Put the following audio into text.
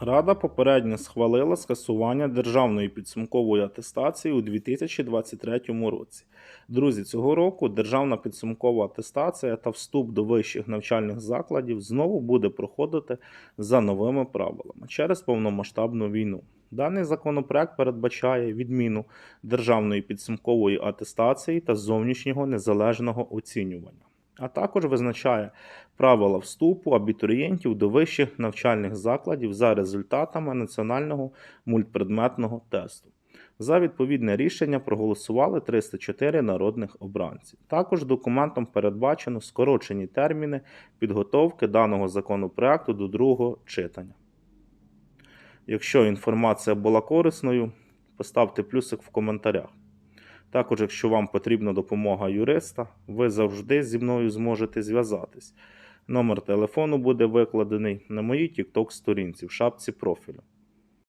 Рада попередньо схвалила скасування державної підсумкової атестації у 2023 році. Друзі, цього року державна підсумкова атестація та вступ до вищих навчальних закладів знову буде проходити за новими правилами через повномасштабну війну. Даний законопроект передбачає відміну державної підсумкової атестації та зовнішнього незалежного оцінювання, а також визначає правила вступу абітурієнтів до вищих навчальних закладів за результатами національного мультпредметного тесту. За відповідне рішення проголосували 304 народних обранців. Також документом передбачено скорочені терміни підготовки даного законопроекту до другого читання. Якщо інформація була корисною, поставте плюсик в коментарях. Також, якщо вам потрібна допомога юриста, ви завжди зі мною зможете зв'язатись. Номер телефону буде викладений на моїй TikTok сторінці в шапці профілю.